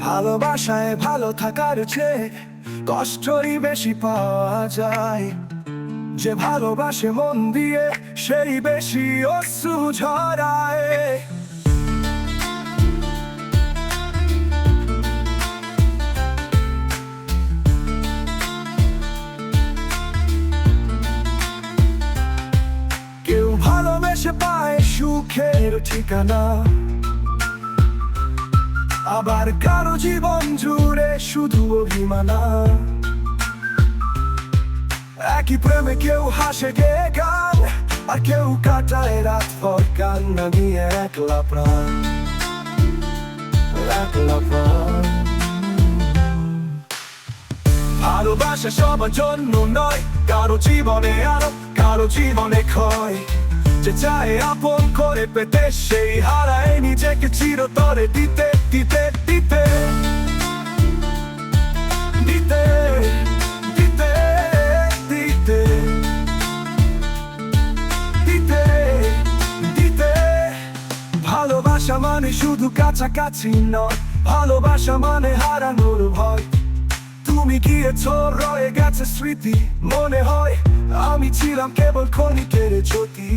ভালোবাসায় ভালো থাকার চেয়ে কষ্টই বেশি পাওয়া যায়। যে ভালোবাসে মন দিয়ে সেই বেশি অশ্রু ঝরায়। কেউ ভালোবেসে পায় সুখের ঠিকানা। আবার কারও জীবন জুড়ে শুধু অভিমানা একই প্রেমে কেউ হাসে গে গান, আর কেউ কাটায় রাত ভর কান্না নিয়ে একলা প্রাণ। ভালোবাসা সবার জন্য নয়, কারও জীবনে আরও কারও জীবনে ক্ষয়। যে চায় আপন করে পেতে, সেই হারায় নিজেকে চিরতরে দিতে। দিতে দিতে। দিতে দিতে দিতে। দিতে দিতে। ভালোবাসা মানে শুধু কাছাকাছি নয়। ভালোবাসা মানে হারানোর ভয়। তুমি গিয়েছ, রয়ে গেছে স্মৃতি। মনে হয় আমি ছিলাম কেবল ক্ষণিকের জ্যোতি।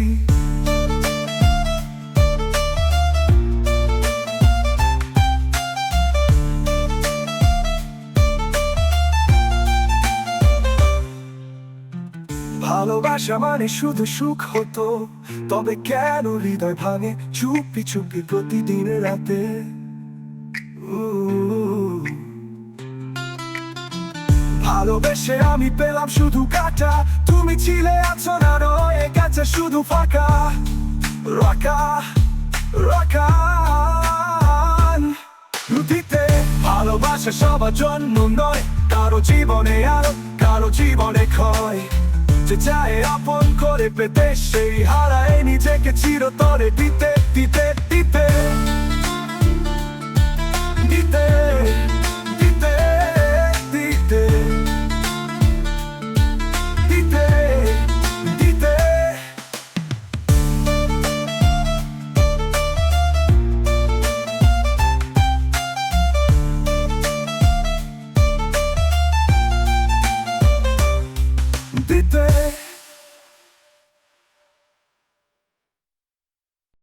ভালোবাসা মানে শুধু সুখ হতো। তবে কেন হৃদয় ভাঙে চুপি চুপি প্রতিদিন রাতে? ভালোবেসে আমি পেলাম শুধু কাটা। তুমি ছিলে আছো না রয়ে গেছে শুধু ফাঁকা। রাখা রাখা দিতে ভালোবাসা সবার জন্য নয়, কারও জীবনে আলো, কারও জীবনে ক্ষয়। যে চায় আপন করে পেতে সেই হারায় নিজেকে চিরতরে দিতে দিতে দিতে। t'étais.